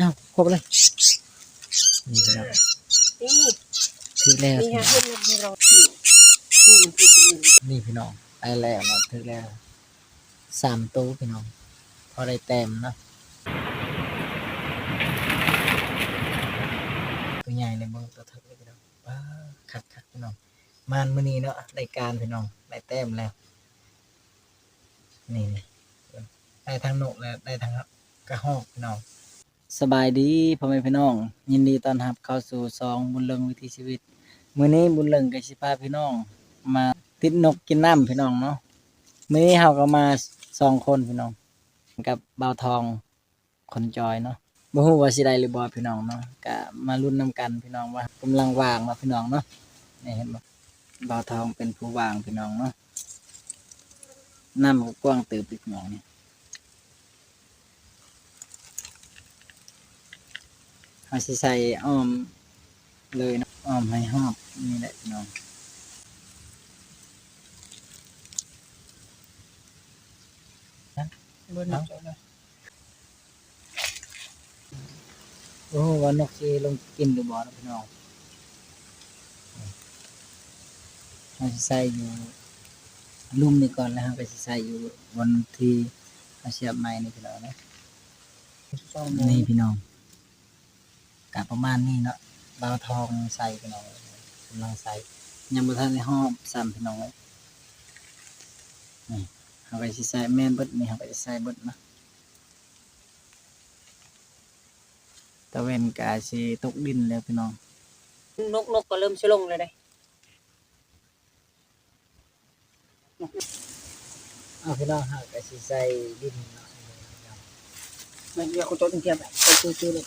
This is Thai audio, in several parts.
อ้าวครบเลยนี่พี่น้องนี่ถึกแล้วนี่ฮะเห็นมันเรานี่นี่มันคือจริงนี่พี่น้องไปแล้วเนาะถึกแล้วสามตู้พี่น้องพอได้แต้มเนาะตัวใหญ่ในเมืองตัวถึกเลยพี่น้องว้าคักคักๆพี่น้องมานมื้อนี้เนาะรายการพี่น้องได้แต้มแล้วนี่นี่ได้ทั้งนกและได้ทั้ง กระหอกพี่น้องสบายดีพ่อแม่พี่น้อง ยินดีต้อนรับเข้าสู่ซองบุญเริงวิถีชีวิตมื้อนี้บุญเริงกับสิพาพี่น้อง มาติดนกกินน้ำพี่น้องเนาะมื้อนี้เฮาก็มาสองคนพี่น้องกับเบาทองคนจอยเนาะบ่ฮู้ว่าสิได้หรือบ่พี่น้องเนาะก็มาลุ้นนํกันพี่น้องว่ากำลังว่างเนาพี่น้องเนาะนี่เห็นบ่บาทองเป็นผู้ว่างพี่น้องเนาะน้ำก็กว้างเติบพี่น้องนี่ เฮาสิใส่อ้อมเลยเนาะอ้อมให้หอบนี่แหละพี่น้องบนนั้นเลยโอ้ว่านกสิลงกินหรือบ่นะพี่น้องเราสิใส่อยู่ลุ่มนี่ก่อนแล้วเราก็สิใส่อยู่บนที่เราเสียบไม้นี่พี่น้องนะสองนี่พี่น้อง กะประมาณนี้เนาะบาวทองใส่พี่น้องกำลังใส่ยังบ่ทันได้หอมซ้ำพี่น้องเลยนี่เราก็สิใส่แม่นเบิดนี่เราก็สิใส่เบิดนะตะเวนกะสิตกดินแล้วพี่น้องนกนกก็เริ่มสิลงเลยได้เอาพี่น้องหากะสิใส่ดินเนาะมันเดี๋ยวเขาโจนเทียบแบบไปซื้อๆเลย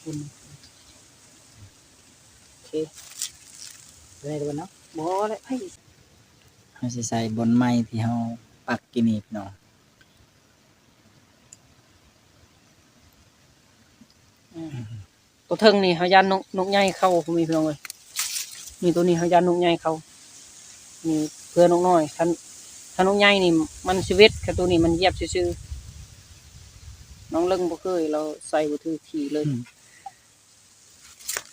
ครับอันนี้โจนที่บ้านเขาเอาสิใส่ดินเนาะบางทีไม่ได้คนทางว่าเอาได้โอ้สนุกนี่แหละความเพลินมันทำบ่เคยนะพี่น้องคุณโอเคได้ดูเนาะบ่เลยไอ้เราสิใส่บนไม้ที่เฮาปักกินนี่พี่น้องตัวเทิงนี่เขายันนกนกใหญ่เข้าผมมีเพียงเลยนี่ตัวนี้เขายันนกใหญ่เข้านี่เพื่อนกน้อยท่านท่านนกใหญ่นี่ มันชีวิตแค่ตัวนี้มันเหยียบซื่อๆน้องเลิงบ่เคยเราใส่บ่ถือขี่เลย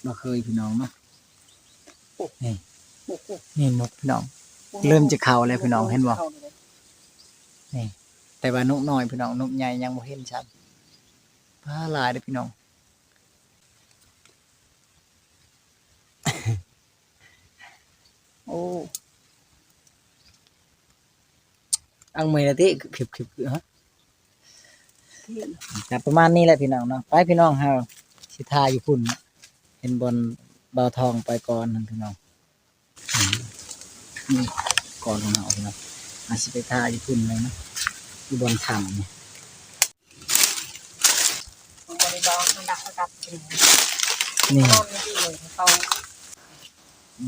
บ่เคยพี่น้องเนาะโอ้โหนี่นกพี่น้อง เริ่มจะเข้าแล้วพี่น้องเห็นบ่แต่ว่านกน้อยพี่น้องนกใหญ่ยังบ่เห็นชัดพาหลายเด้อพี่น้องโอ้อังเมนาติคือคือคือฮะแต่ประมาณนี้แหละพี่น้องเนาะไปพี่น้องเฮาสิทาอยู่พุ่น เนาะเห็นบนเบาทองไปก่อนนั่นพี่น้องนี่ก่อนของเฮาพี่น้องอาสิไปทาอยู่พุ่นเลยนะอยู่บนถ้ำนี่บริบาลมันดักอากาศจริงนี่ย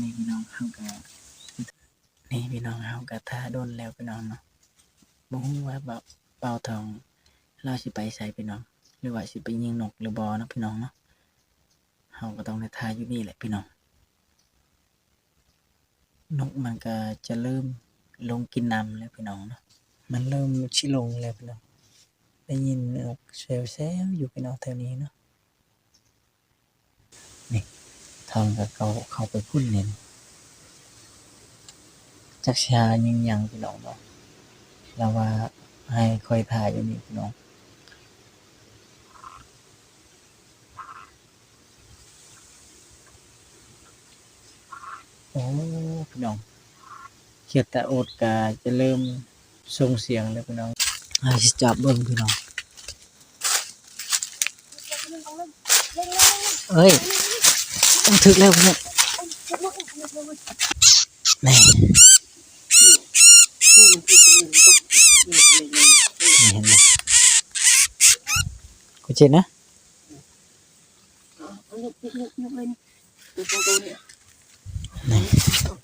นี่นี่พี่น้องเฮาก็นี่พี่น้องเฮาก็ทาโดนแล้วพี่น้องเนาะบ่ฮู้ว่าเบาเบาทองเราสิไปใส่พี่น้อง หรือว่าสิไปยิงนกหรือบ่เนะพี่น้องเนาะ เฮาก็ต้องได้ทาอยู่นี่แหละพี่น้อง นกมันก็จะเริ่มลงกินน้ำแล้วพี่น้องเนาะ มันเริ่มชิลงแล้วพี่น้อง ได้ยินนกแซวๆอยู่พี่น้องแถวนี้เนาะ นี่ทองกับเขาเขาไปพุ่นเน้นจักชายิงยังพี่น้องเนาะเราว่าให้คอยถ่ายอยู่นี่พี่น้อง โอ้พี่น้องเขียดแต่โอดกาจะเริ่มส่งเสียงแล้วพี่น้องอาสิจับเบิ้งพี่น้องเอ้ยต้องถึกแล้วพี่น้องนี่ที่มันคือจริงตกนี่เลยนี่เห็นไหมกูเจ็ดนะ นี่ตัวตัวเนี่ย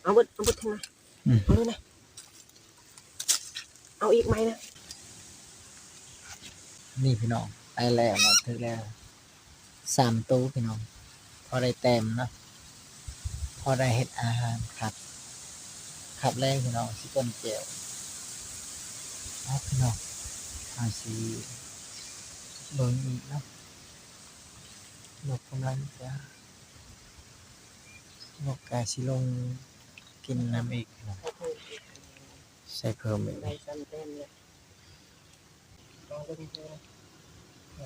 ไหนเอาเบิดเอาเบิดทิ้งนะอืมเอาเลยนะเอาอีกไหมนะนี่พี่น้องไปแล้วเนาะถึงแล้วสามตู้พี่น้อง พอได้แต้มเนาะพอได้เห็ดอาหารครับครับแรกพี่น้องสิต้นเจียวเอาพี่น้องเอาสิเบิ่งอีกเนาะนกกำลังจะ นกกาสิลงกินน้ำอีกน้องใส่เพิ่มอีกนซันเต้นเนี่ยลองดูดิเลย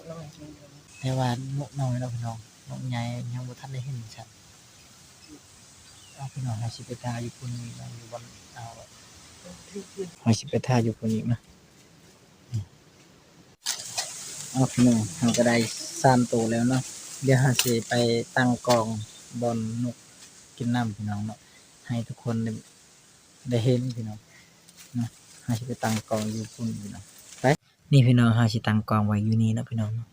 ลองดูดิแต่ว่านกน้อยเนาพี่น้องนกใหญ่ยังบ่ทันได้เห็นชัดเอาพี่น้องให้สิไปทาอยู่พุ่นนี่นะอยู่บนเอาให้สิไปทาอยู่พุ่นนี่นะเอาพี่น้องเราก็ได้สามตัวแล้วเนาะเดี๋ยวหาสิไปตั้งกองบนนก กินน้ำพี่น้องเนาะให้ทุกคนได้ได้เห็นพี่น้องนะหาชิไปตังกองอยู่คุณพี่น้องไปนี่พี่น้องหาชิตังกองไว้อยู่นี่นะพี่น้องเนาะ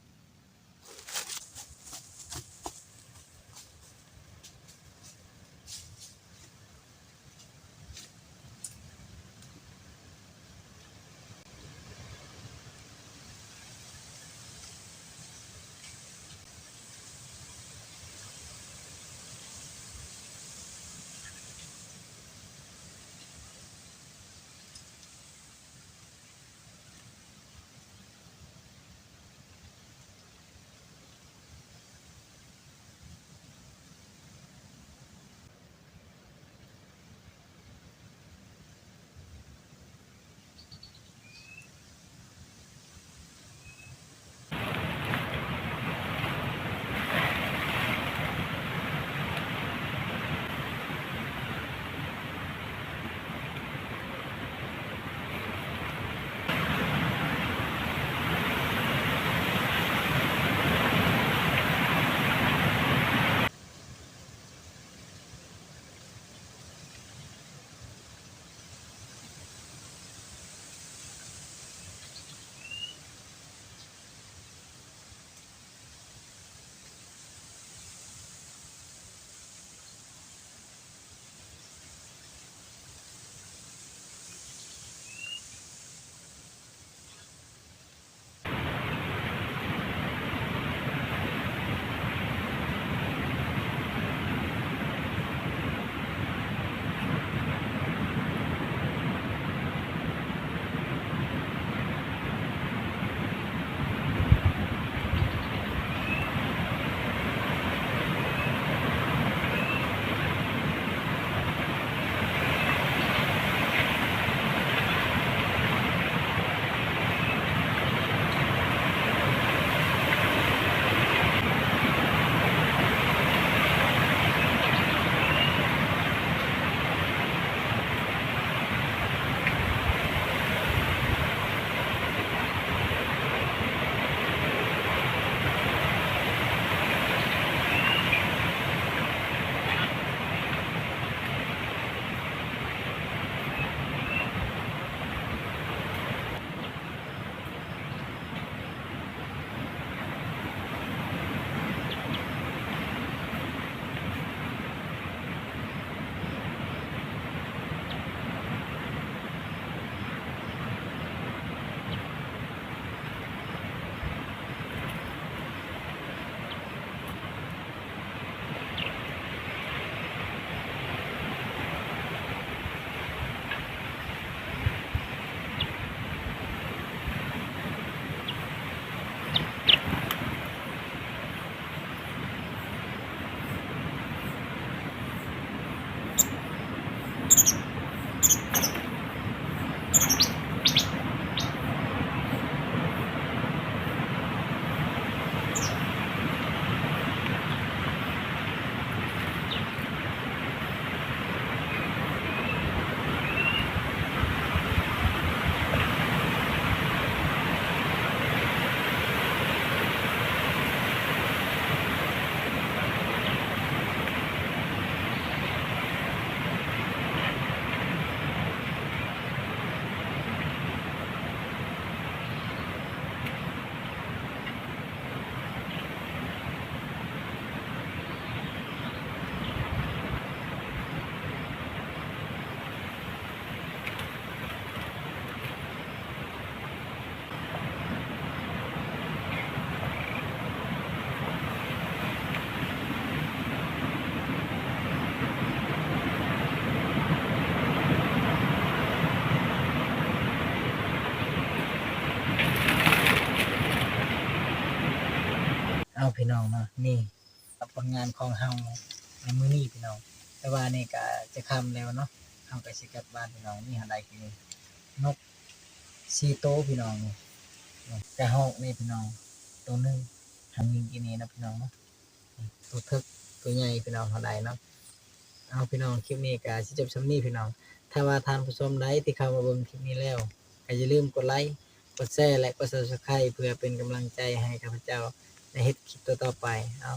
พี่น้องเนาะนี่ผลงานของเฮาในมื้อนี้พี่น้อง แต่ว่านี่ก็จะค่ำแล้วเนาะเฮาก็สิกลับบ้านพี่น้องนี่หาได้คือนกซีโตพี่น้องนี่กระหอกนี่พี่น้องตัวหนึงทำยิงกินนี่นะพี่น้องเนาะตัวทึกตัวใหญ่พี่น้องเฮาได้เนาะเอาพี่น้องคลิปนี้ก็สิจบซำนี้พี่น้อง ถ้าว่าท่านผู้ชมใดที่เข้ามาเบิ่งคลิปนี้แล้วก็อย่าลืมกดไลค์กดแชร์และกด Subscribe เพื่อเป็นกำลังใจให้ข้าพเจ้า ในเฮ็ดคลิปต่อๆไปเอา